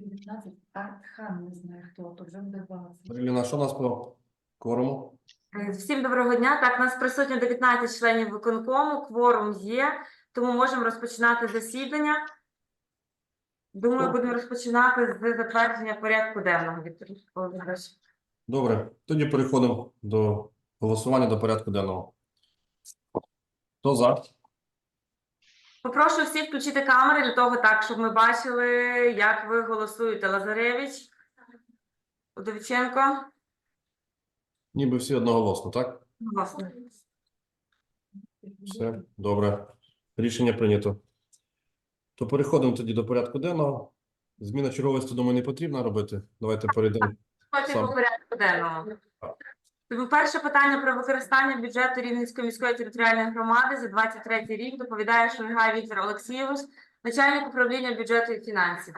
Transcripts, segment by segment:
19, Артхан, не знаю хто, то вже буде 20. Маріліна, що у нас по кворуму? Е, Всім доброго дня. Так, нас присутньо 19 членів виконкому, кворум є, тому можемо розпочинати засідання. Думаю, будемо розпочинати з затвердження порядку денного, Віктор Володимирович. Добре, тоді переходимо до голосування до порядку денного. Хто за? Попрошу всіх включити камери для того, так, щоб ми бачили, як ви голосуєте. Лазаревич, Удовиченко. Ніби всі одноголосно, так? Власне. Все, добре. Рішення прийнято. То переходимо тоді до порядку денного. Зміна черговості, думаю, не потрібно робити. Давайте перейдемо. Хоче по порядку денному. Тому перше питання про використання бюджету Рівненської міської територіальної громади за 23 рік доповідає Шульгай Віктор Олексійович, начальник управління бюджету і фінансів.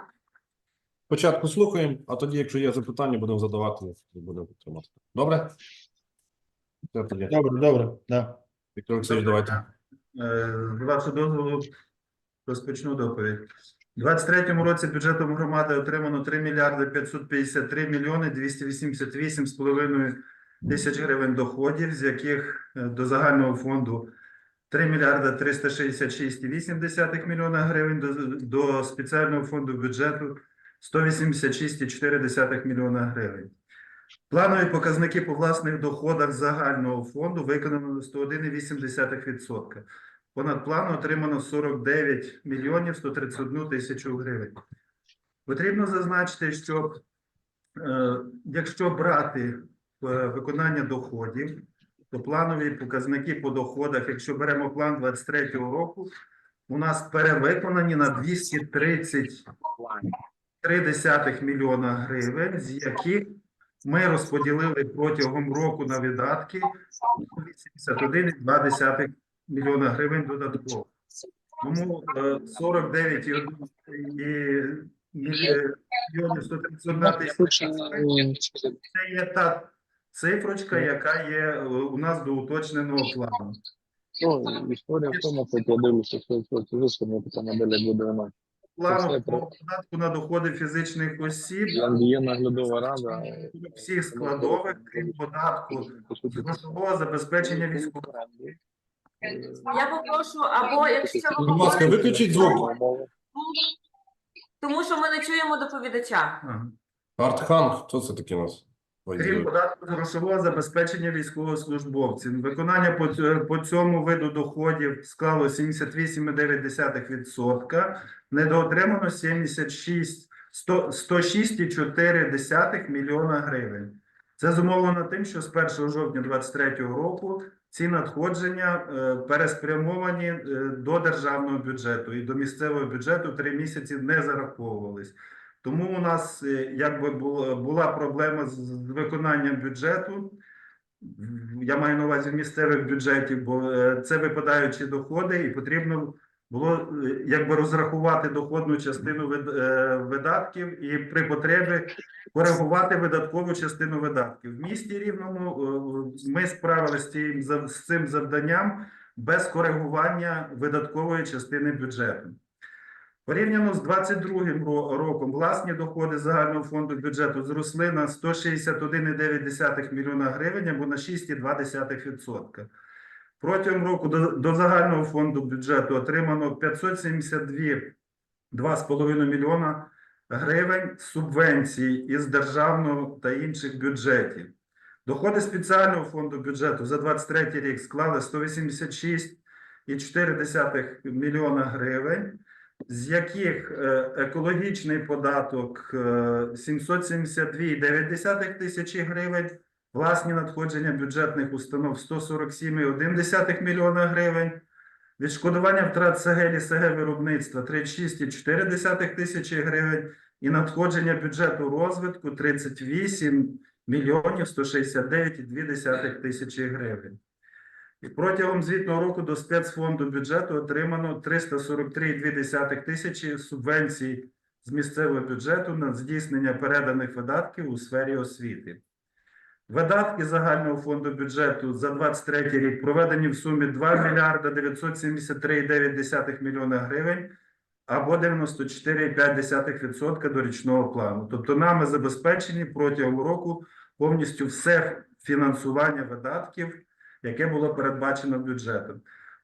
Спочатку слухаємо, а тоді, якщо є запитання, будемо задавати і будемо підтримати. Добре? Добре, добре, да. Віктор Олексійович, давайте. Е, З вашого дозволу розпочну доповідь. У 23-му році бюджетом громади отримано 3 мільярди 553 мільйони 288 з половиною тисяч гривень доходів, з яких е, до загального фонду 3 мільярда 366,8 мільйона гривень, до, до спеціального фонду бюджету 186,4 мільйона гривень. Планові показники по власних доходах загального фонду виконано на 101,8%. Понад плану отримано 49 мільйонів 131 тисячу гривень. Потрібно зазначити, що е, якщо брати виконання доходів, то планові показники по доходах, якщо беремо план 23 року, у нас перевиконані на 230,3 мільйона гривень, з яких ми розподілили протягом року на видатки 81,2 мільйона гривень додатково. Тому е, 49,1 і мільйонів 131 тисяча гривень це є та цифрочка, яка є е, у нас до уточненого плану. Ну, історія в тому, що я дивлюся, що це висновне питання далі буде вона. Плану по податку на доходи фізичних осіб Там є наглядова рада. всіх складових, крім податку грошового забезпечення військових. Я попрошу, або якщо ви Будь ласка, говорите, виключіть звук. тому що ми не чуємо доповідача. Ага. Артхан, хто це такий у нас? Крім податку грошового забезпечення військовослужбовців, виконання по, по цьому виду доходів склало 78,9%, недоотримано 76, 106,4 мільйона гривень. Це зумовлено тим, що з 1 жовтня 2023 року ці надходження е, переспрямовані е, до державного бюджету і до місцевого бюджету три місяці не зараховувались. Тому у нас е, якби була, проблема з, виконанням бюджету. Я маю на увазі місцевих бюджетів, бо е, це випадаючі доходи, і потрібно було е, якби розрахувати доходну частину видатків і при потребі коригувати видаткову частину видатків. В місті Рівному ми справилися з цим завданням без коригування видаткової частини бюджету. Порівняно з 22 ро- роком власні доходи загального фонду бюджету зросли на 161,9 мільйона гривень або на 6,2%. Протягом року до, до загального фонду бюджету отримано 572,2,5 мільйона гривень субвенцій із державного та інших бюджетів. Доходи спеціального фонду бюджету за 23 рік склали 186,4 мільйона гривень з яких е, екологічний податок е, 772,9 тисячі гривень, власні надходження бюджетних установ 147,1 мільйона гривень, відшкодування втрат СГ СГ виробництва 36,4 тисячі гривень і надходження бюджету розвитку 38 мільйонів 169,2 тисячі гривень. Протягом звітного року до спецфонду бюджету отримано 343,2 тисячі субвенцій з місцевого бюджету на здійснення переданих видатків у сфері освіти. Видатки загального фонду бюджету за 23 рік проведені в сумі 2 мільярда 973,9 мільйона гривень, або 94,5% до річного плану. Тобто нами забезпечені протягом року повністю все фінансування видатків, яке було передбачено бюджетом.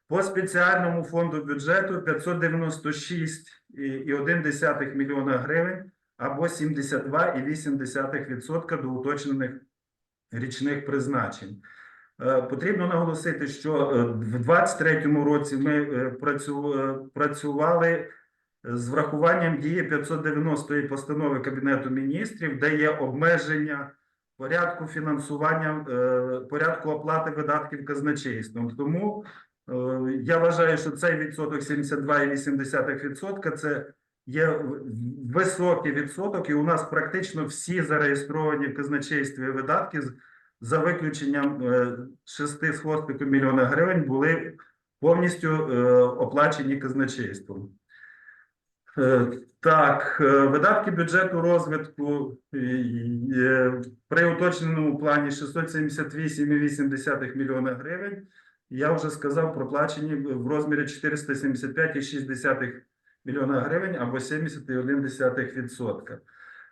По спеціальному фонду бюджету 596,1 мільйона гривень або 72,8% до уточнених річних призначень. Е, Потрібно наголосити, що е, в 2023 році ми е, працю- працювали з врахуванням дії 590 постанови Кабінету міністрів, де є обмеження порядку фінансування, е, порядку оплати видатків казначейством. Тому е, я вважаю, що цей відсоток 72,8% це є високий відсоток, і у нас практично всі зареєстровані в казначействі видатки за виключенням е, 6 з хвостиком мільйона гривень були повністю е, оплачені казначейством. Е, Так, е, видатки бюджету розвитку е, при уточненому плані 678,8 мільйона гривень. Я вже сказав, проплачені в розмірі 475,6 мільйона гривень або 70,1%.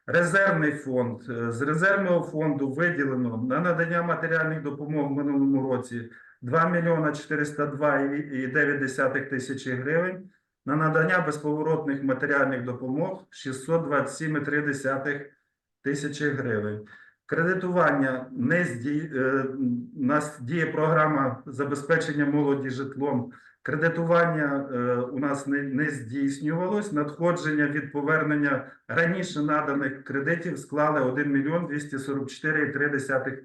Резервний фонд. З резервного фонду виділено на надання матеріальних допомог в минулому році 2 мільйона 402,9 тисячі гривень. На надання безповоротних матеріальних допомог 627,3 тисячі гривень. Кредитування не зді... е, у нас діє програма забезпечення молоді житлом. Кредитування е, у нас не, не здійснювалось. Надходження від повернення раніше наданих кредитів склали 1 мільйон 244,3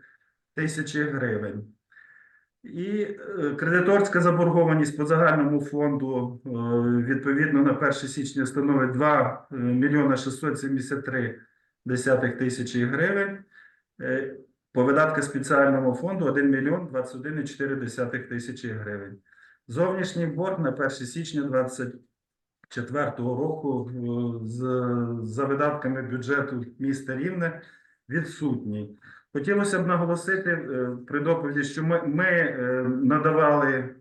тисячі гривень. І е, кредиторська заборгованість по загальному фонду е, відповідно на 1 січня становить 2 мільйона 673 десятих тисячі гривень. Е, По видатках спеціальному фонду 1 мільйон 21,4 десятих тисячі гривень. Зовнішній борг на 1 січня 2024 року е, за видатками бюджету міста Рівне відсутній. Хотілося б наголосити е, при доповіді, що ми, ми е, надавали е,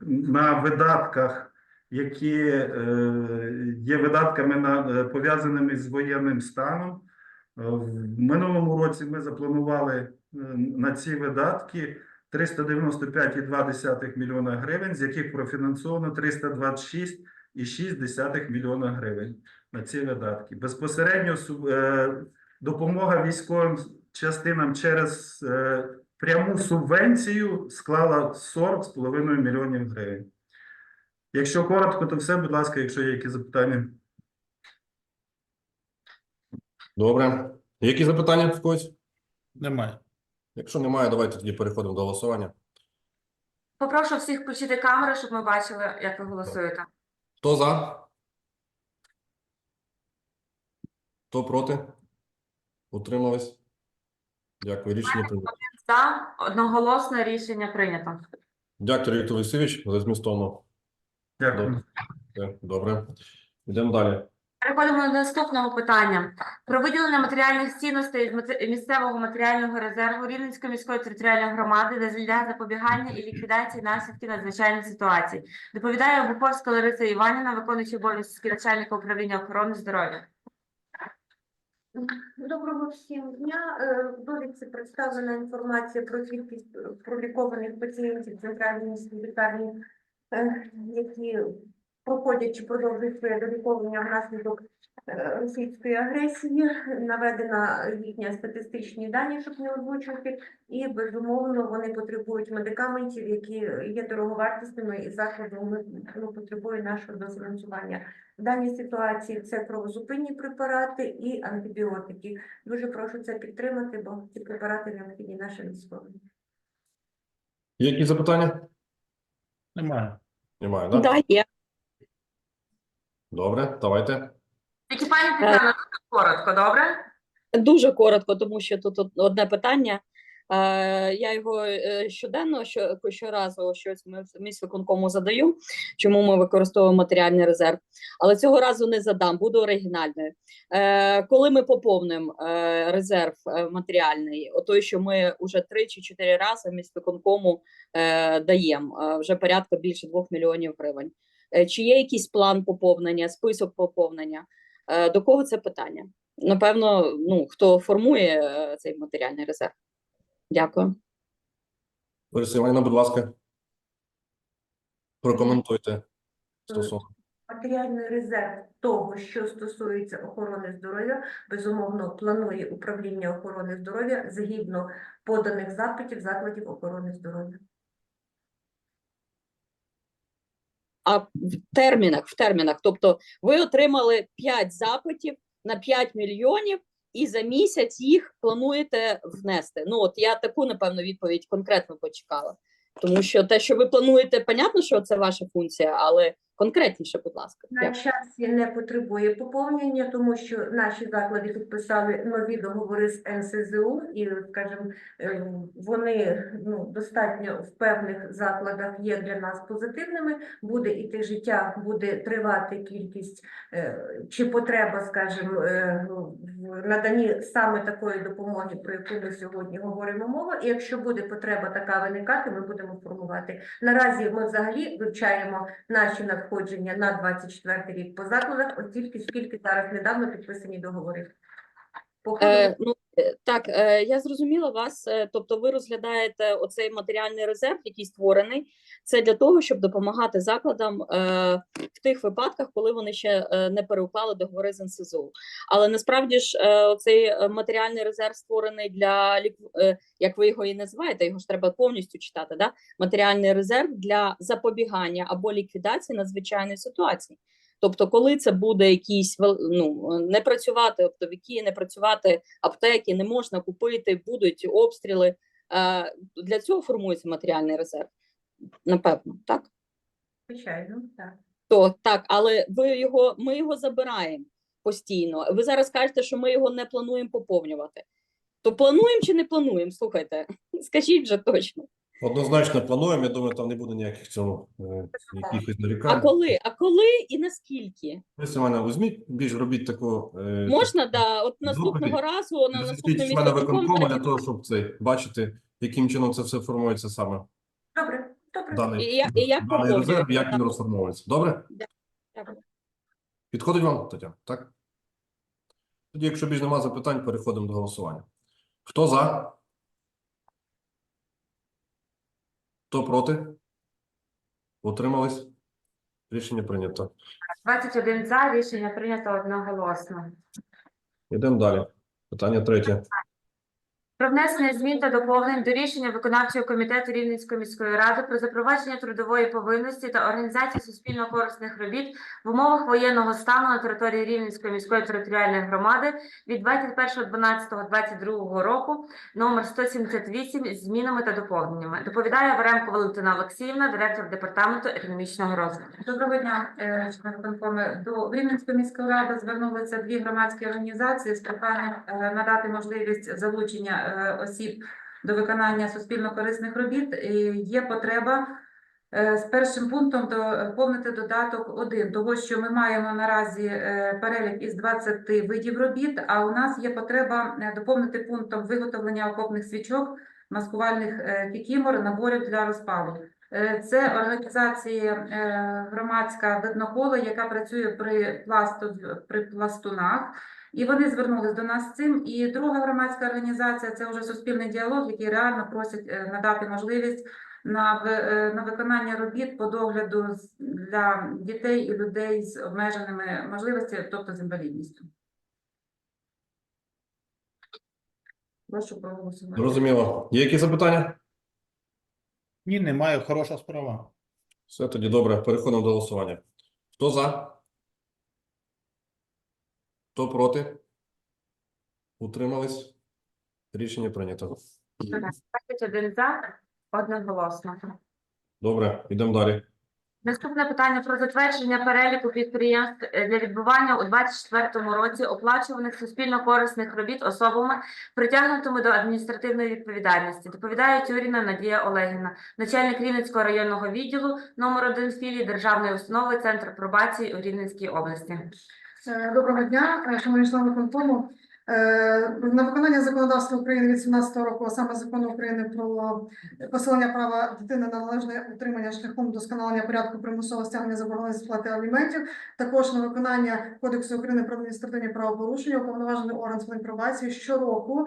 на видатках, які є видатками на, пов'язаними з воєнним станом. В минулому році ми запланували на ці видатки 395,2 мільйона гривень, з яких профінансовано 326,6 мільйона гривень на ці видатки. Безпосередньо допомога військовим частинам через е, пряму субвенцію склала 40,5 мільйонів гривень. Якщо коротко, то все, будь ласка, якщо є якісь запитання. Добре. Які запитання в когось? Немає. Якщо немає, давайте тоді переходимо до голосування. Попрошу всіх включити камери, щоб ми бачили, як ви голосуєте. Хто за? Хто проти? Утримались? Дякую. Рішення прийнято. За одноголосне рішення прийнято. Дякую, Віктор Олексійович, за змістовно. Дякую. Все, Добре. Йдемо далі. Переходимо до наступного питання. Про виділення матеріальних цінностей з місцевого матеріального резерву Рівненської міської територіальної громади для запобігання і ліквідації наслідків надзвичайних ситуацій. Доповідає Буковська Лариса Іванівна, виконуючий обов'язки начальника управління охорони здоров'я. Доброго всім дня. Е, В довідці представлена інформація про кількість е, пролікованих пацієнтів центральної лікарні, е, які проходять чи продовжують своє доліковання внаслідок е, російської агресії. Наведена їхня статистичні дані, щоб не озвучувати, і безумовно вони потребують медикаментів, які є дороговартісними, і закладом ну, потребує нашого дофінансування. В даній ситуації це кровозупинні препарати і антибіотики. Дуже прошу це підтримати, бо ці препарати необхідні нашим військовим. Є якісь запитання? Немає. Немає, так? Да, є. Добре, давайте. Тільки пані Тетяна, коротко, добре? Дуже коротко, тому що тут одне питання. Е, Я його е, щоденно, що щоразу щось ми в міськвиконкому задаю, чому ми використовуємо матеріальний резерв. Але цього разу не задам, буду оригінальною. Е, Коли ми поповнимо е, резерв е, матеріальний, отой, що ми вже три чи чотири рази міськвиконкому е, даємо, е, вже порядка більше двох мільйонів гривень. Е, Чи є якийсь план поповнення, список поповнення? Е, До кого це питання? Напевно, ну хто формує е, цей матеріальний резерв? Дякую. Лариса Іванівна, будь ласка. Прокоментуйте стосовно. Матеріальний резерв того, що стосується охорони здоров'я, безумовно, планує управління охорони здоров'я згідно поданих запитів закладів охорони здоров'я. А в термінах, в термінах, тобто ви отримали 5 запитів на 5 мільйонів, і за місяць їх плануєте внести. Ну, от я таку, напевно, відповідь конкретно почекала. Тому що те, що ви плануєте, понятно, що це ваша функція, але конкретніше, будь ласка. На часі не потребує поповнення, тому що наші заклади підписали нові договори з НСЗУ, і, скажімо, е, вони ну, достатньо в певних закладах є для нас позитивними. Буде іти життя, буде тривати кількість е, чи потреба, скажімо, е, в наданні саме такої допомоги, про яку ми сьогодні говоримо мова. І якщо буде потреба така виникати, ми будемо формувати. Наразі ми взагалі вивчаємо наші надходження на 24 рік по закладах, оскільки скільки зараз недавно підписані договори. По ходу Е, ну, так, е, я зрозуміла вас. е, Тобто, ви розглядаєте оцей матеріальний резерв, який створений. Це для того, щоб допомагати закладам е, в тих випадках, коли вони ще е, не переуклали договори з НСЗУ. Але насправді ж е, оцей е, матеріальний резерв створений для е, як ви його і називаєте, його ж треба повністю читати. Да? Матеріальний резерв для запобігання або ліквідації надзвичайної ситуації. Тобто, коли це буде якісь ну, не працювати оптовики, не працювати аптеки, не можна купити, будуть обстріли. Е, Для цього формується матеріальний резерв. Напевно, так? звичайно, так. То так, але ви його, ми його забираємо постійно. Ви зараз кажете, що ми його не плануємо поповнювати. То плануємо чи не плануємо? Слухайте, скажіть вже точно. Однозначно плануємо. Я думаю, там не буде ніяких цьому е, якихось А коли? А коли і наскільки? Іванівна, візьміть, більш робіть таку. е, Можна, да, от наступного разу, на члена міськвиконком виконкому для того, щоб це бачити, яким чином це все формується саме Добре, добре. даний, І і як даний резерв, як він розформовується. Добре? Дякую. Підходить вам, Тетяна? Так? Тоді, якщо більш нема запитань, переходимо до голосування. Хто за? Хто проти? Утримались? Рішення прийнято. 21 за, рішення прийнято одноголосно. Йдемо далі. Питання третє. Про внесення змін та доповнень до рішення виконавчого комітету Рівненської міської ради про запровадження трудової повинності та організацію суспільно-корисних робіт в умовах воєнного стану на території Рівненської міської територіальної громади від 21.12.22 року номер 178 з змінами та доповненнями. Доповідає Варемко Валентина Олексіївна, директор департаменту економічного розвитку. Доброго дня, е, виконкому. До Рівненської міської ради звернулися дві громадські організації з проханням е, надати можливість залучення осіб до виконання суспільно-корисних робіт. Є потреба е, з першим пунктом доповнити додаток 1, того, що ми маємо наразі е, перелік із 20 видів робіт, а у нас є потреба е, доповнити пунктом виготовлення окопних свічок, маскувальних е, кікімор, наборів для розпалу. Е, Це організація е, громадська видноколо, яка працює при пласту при пластунах, і вони звернулись до нас з цим. І друга громадська організація це вже суспільний діалог, який реально просять е, надати можливість на е, на виконання робіт по догляду для дітей і людей з обмеженими можливостями, тобто з інвалідністю. Прошу проголосувати. Зрозуміло. Є які запитання? Ні, немає, хороша справа. Все тоді добре. Переходимо до голосування. Хто за? Хто проти? Утримались? Рішення прийнято. 21 за, одноголосно. Добре, йдемо далі. Наступне питання про затвердження переліку підприємств для відбування у 2024 році оплачуваних суспільно-корисних робіт особами, притягнутими до адміністративної відповідальності. Доповідає Тюріна Надія Олегівна, начальник Рівненського районного відділу номер 1 філії Державної установи Центр пробації у Рівненській області. Е, Доброго дня, е, шановні члени виконкому. Е, На виконання законодавства України від 17 року, а саме закону України про посилення права дитини на належне утримання шляхом вдосконалення порядку примусового стягнення заборгованості сплати аліментів, також на виконання Кодексу України про адміністративні правопорушення, уповноважений орган з пробації щороку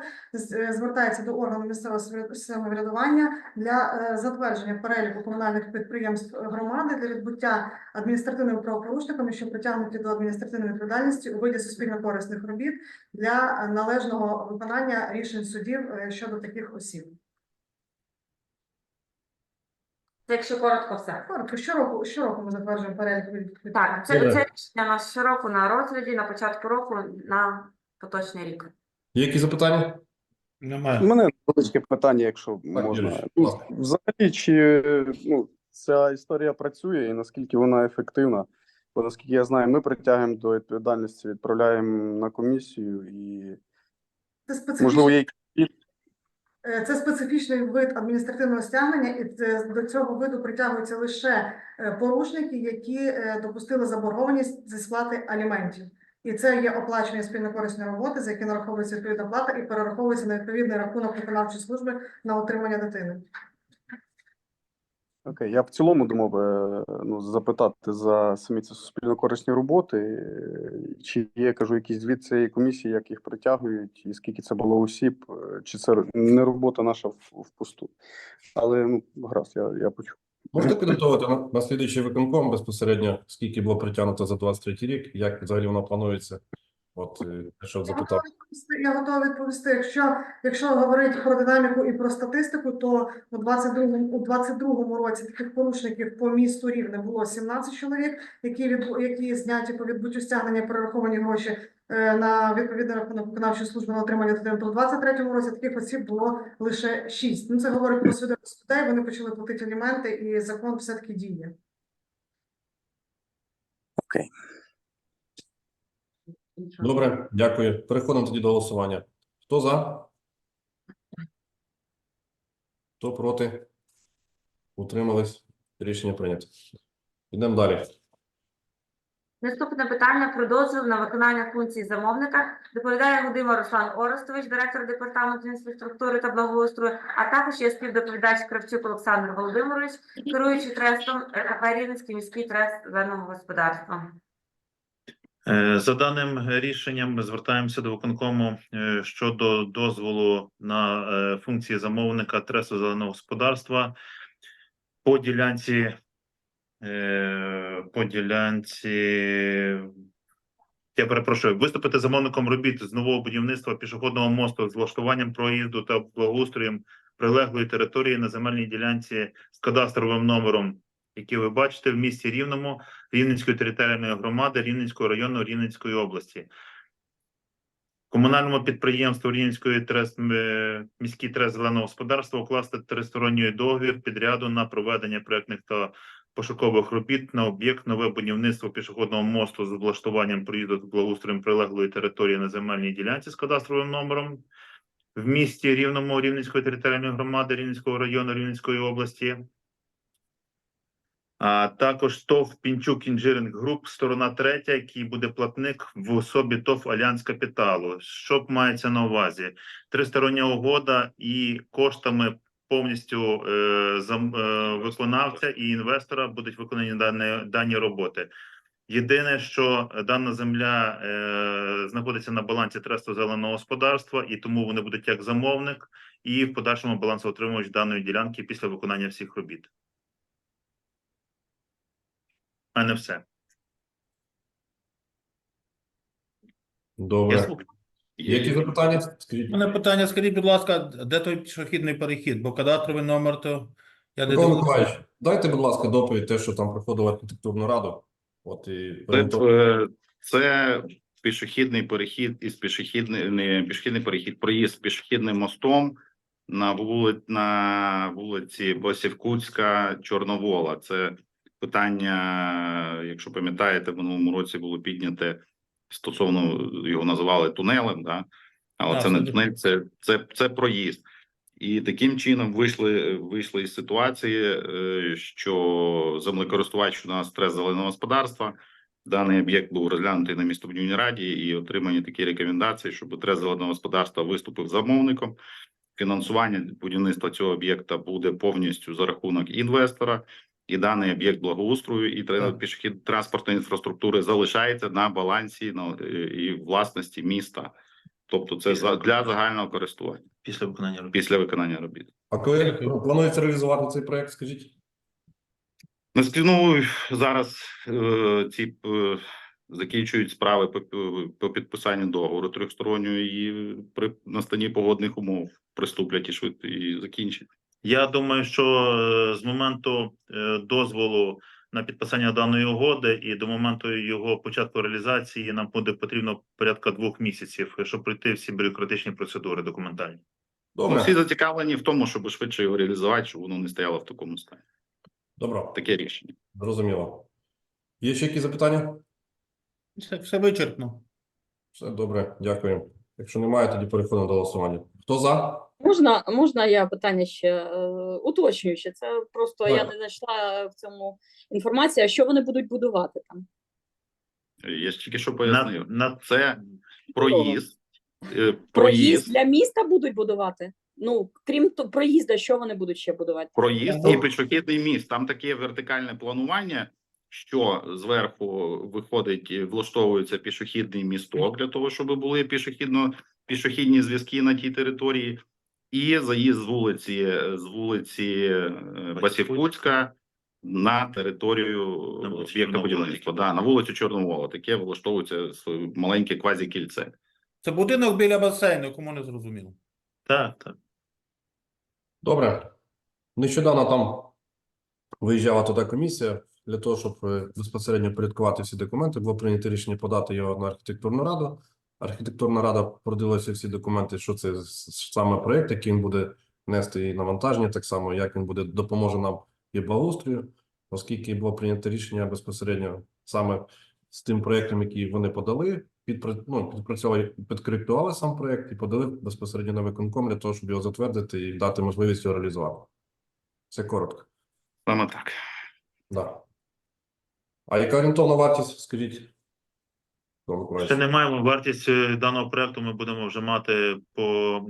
е, звертається до органу місцевого самовряд- самоврядування для е, затвердження переліку комунальних підприємств громади для відбуття адміністративними правопорушниками, що притягнуті до адміністративної відповідальності у виді суспільно-корисних робіт для належного виконання рішень судів е, щодо таких осіб. Це якщо коротко все. Коротко, щороку, щороку ми затверджуємо перелік Так, це, це рішення у нас щороку на розгляді на початку року на поточний рік. Є які запитання? Е. У Немає. мене невеличке питання, якщо можна. Юрій, Ну. Взагалі, чи ну, ця історія працює і наскільки вона ефективна? Бо наскільки я знаю, ми притягуємо до відповідальності, відправляємо на комісію і Це можливо специфічний, є е, це специфічний вид адміністративного стягнення, і це, до цього виду притягуються лише е, порушники, які е, допустили заборгованість зі сплати аліментів. І це є оплачення спільно-корисної роботи, за які нараховується відповідна плата і перераховується на відповідний рахунок виконавчої служби на отримання дитини. Окей, я в цілому думав ну, запитати за самі ці суспільно-корисні роботи, чи є, кажу, якісь від цієї комісії, як їх притягують, і скільки це було осіб, е, чи це не робота наша в- впусту. Але ну, гаразд, я, я почув. Можете підготувати на, на слідуючий виконком безпосередньо, скільки було притягнуто за 23 рік, як взагалі воно планується? От, е, те, що Я запитав. готова відповісти. Я готова відповісти. Якщо, якщо говорити про динаміку і про статистику, то у 22-му, у 22-му році таких порушників по місту Рівне було 17 чоловік, які відбу, які зняті по відбуттю стягнення перераховані гроші е, на відповідний рахунок виконавчої служби на отримання дитини. То у 23-му році таких осіб було лише 6. Ну це говорить про свідомість людей. Вони почали платити аліменти, і закон все таки діє. Окей. Добре, дякую. Переходимо тоді до голосування. Хто за? Хто проти? Утримались? Рішення прийнято. Йдемо далі. Наступне питання про дозвіл на виконання функцій замовника доповідає Гудима Руслан Орестович, директор департаменту інфраструктури та благоустрою, а також є співдоповідач Кравчук Олександр Володимирович, керуючий трестом РКП Рівненський міський трест зеленого господарства. Е, За даним рішенням ми звертаємося до виконкому е, щодо дозволу на е, функції замовника тресу зеленого господарства по ділянці по ділянці. Я перепрошую, виступити замовником робіт з нового будівництва пішохідного мосту з влаштуванням проїзду та благоустроєм прилеглої території на земельній ділянці з кадастровим номером, який ви бачите в місті Рівному Рівненської територіальної громади Рівненського району Рівненської області. Комунальному підприємству Рівненської трес, міський трест зеленого господарства укласти тристоронній договір підряду на проведення проектних та пошукових робіт на об'єкт нове будівництво пішохідного мосту з облаштуванням проїзду з благоустроєм прилеглої території на земельній ділянці з кадастровим номером в місті Рівному Рівненської територіальної громади Рівненського району Рівненської області. А також ТОВ Пінчук Інжиринг Груп, сторона третя, який буде платник в особі ТОВ Альянс Капіталу. Що мається на увазі? Тристороння угода і коштами повністю е, зам, е, виконавця і інвестора будуть виконані дані, дані роботи. Єдине, що дана земля е, знаходиться на балансі тресту зеленого господарства, і тому вони будуть як замовник, і в подальшому балансоутримувач даної ділянки після виконання всіх робіт. У мене все. Я Добре. слухаю. Які запитання? У мене питання, скажіть, будь ласка, де той пішохідний перехід? Бо кадастровий номер, то я не Микола. Миколаївич, дайте, будь ласка, доповідь те, що там проходило архітектурну раду. От і Це, е, це пішохідний перехід із пішохідний, не пішохідний перехід, проїзд пішохідним мостом на вули, на вулиці Босівкутська, Чорновола. Це питання, якщо пам'ятаєте, в минулому році було підняте стосовно його називали тунелем, да? але А, це не тунель, це, це, це проїзд. І таким чином вийшли, вийшли із ситуації, е, що землекористувач у нас стрес зеленого господарства Даний об'єкт був розглянутий на містобудівній раді і отримані такі рекомендації, щоб Трезеленого господарства виступив замовником. Фінансування будівництва цього об'єкта буде повністю за рахунок інвестора, і даний об'єкт благоустрою і пішохід транспортної інфраструктури залишається на балансі на, і власності міста. Тобто, це за для загального користування Після виконання робіт. після виконання робіт. А коли планується реалізувати цей проект, скажіть? Ну, зараз е, ці е, закінчують справи по, по підписанню договору трьохстороннього і при настанні погодних умов приступлять і швидко і закінчать. Я думаю, що е, з моменту е, дозволу на підписання даної угоди і до моменту його початку реалізації нам буде потрібно порядка двох місяців, щоб пройти всі бюрократичні процедури документальні. Добре, всі зацікавлені в тому, щоб швидше його реалізувати, щоб воно не стояло в такому стані. добре, Таке рішення. зрозуміло. Є ще якісь запитання? Все, все вичерпно. Все добре, дякую. Якщо немає, тоді переходимо до голосування. Хто за? Можна, можна я питання ще е, уточнююче? Це просто я не знайшла в цьому інформації, а що вони будуть будувати там? Я ж тільки що На, пояснив. на Це проїзд. е, Проїзд Проїзд, для міста будуть будувати? Ну, крім то, проїзду, що вони будуть ще будувати? проїзд і пішохідний міст. Там таке вертикальне планування, що зверху виходить, і влаштовується пішохідний місток для того, щоб були пішохідно пішохідні зв'язки на тій території, і заїзд з вулиці з вулиці е, Басівкутська на територію об'єкта будівництва. Да, на вулицю Чорновола. Таке влаштовується маленьке квазікільце. Це будинок біля басейну, кому не зрозуміло. так, так. Добре. Нещодавно там виїжджала туди комісія для того, щоб е, безпосередньо порядкувати всі документи. Було прийнято рішення подати його на архітектурну раду. Архітектурна рада продивилася всі документи, що це саме проєкт, який він буде нести і навантаження, так само, як він буде допоможе нам і благоустрою, оскільки було прийнято рішення безпосередньо саме з тим проєктом, який вони подали, підпра- ну, підпрацьовували, підкоректували сам проєкт і подали безпосередньо на виконком для того, щоб його затвердити і дати можливість його реалізувати. Це коротко. Саме так. Да. А яка орієнтовна вартість, скажіть? Ще не маємо вартість е, даного проекту. Ми будемо вже мати по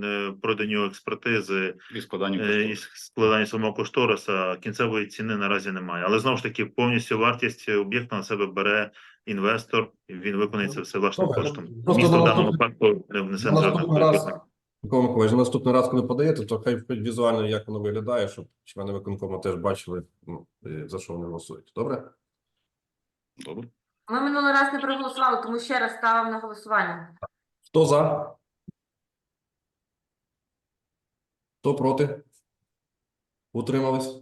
е, проданню експертизи І складання е, і складанню самого кошториса. Кінцевої ціни наразі немає. Але знову ж таки, повністю вартість об'єкта на себе бере інвестор. і Він виконує це все власним Добре. коштом. Місто в даному випадку не внесе На наступний раз. Микола Миколаївич, наступний раз, коли подаєте, то хай візуально, як воно виглядає, щоб члени виконкому теж бачили, ну, за що вони голосують. Добре? Добре. Ми минулий раз не проголосували, тому ще раз ставимо на голосування. Хто за? Хто проти? Утримались?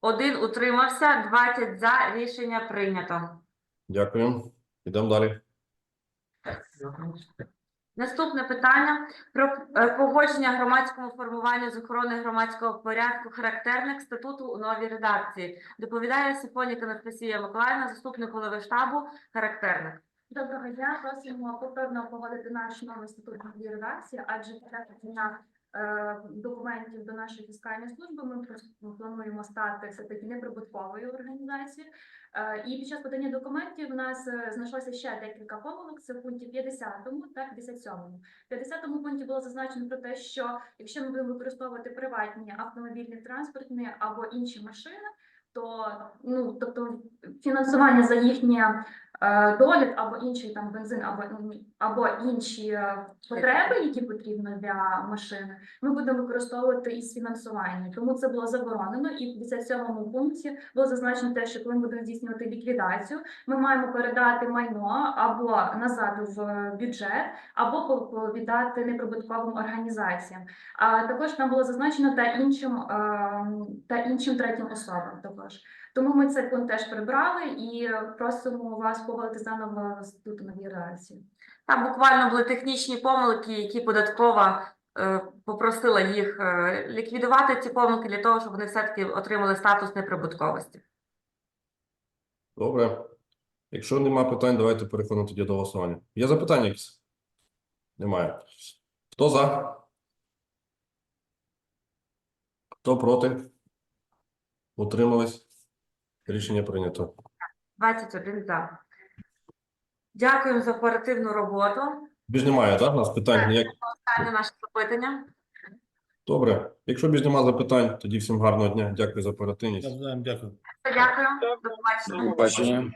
Один утримався, 20 за. Рішення прийнято. Дякую. Ідемо далі. Наступне питання про е, погодження громадському формуванню з охорони громадського порядку характерних статуту у новій редакції. Доповідає Сифоніка Анастасія Миколаївна, заступник голови штабу характерних. Доброго дня. Просимо повторно погодити наш новий статут новій редакції, адже е, документів до нашої фіскальної служби ми прос- плануємо стати все таки неприбутковою організацією. Е, і під час подання документів у нас е, знайшлося ще декілька помилок. Це в пункті 50 та 57. В 50 пункті було зазначено про те, що якщо ми будемо використовувати приватні автомобільні транспортні або інші машини, то ну тобто фінансування за їхнє е, догляд або інший там бензин, або або інші е, потреби, які потрібно для машини, ми будемо використовувати із фінансування. Тому це було заборонено. І в 57-му пункті було зазначено те, що коли ми будемо здійснювати ліквідацію, ми маємо передати майно або назад в бюджет, або по- по- віддати неприбутковим організаціям. А також там було зазначено та іншим е, та іншим третім особам. Також тому ми цей пункт теж прибрали і просимо вас погодити заново статуту новій редакції. Там буквально були технічні помилки, які податкова е, попросила їх е, ліквідувати ці помилки для того, щоб вони все-таки отримали статус неприбутковості. Добре. Якщо нема питань, давайте переходимо тоді до голосування. Є запитання якісь? Немає. Хто за? Хто проти? Утримались? Рішення прийнято. 21 за. Дякуємо за оперативну роботу. Більш немає, так? У нас питань ніяк. Останнє наше запитання. Добре. Якщо більш немає запитань, тоді всім гарного дня. Дякую за оперативність. Навзаєм, Дякую. Дякую. До побачення. Бачення.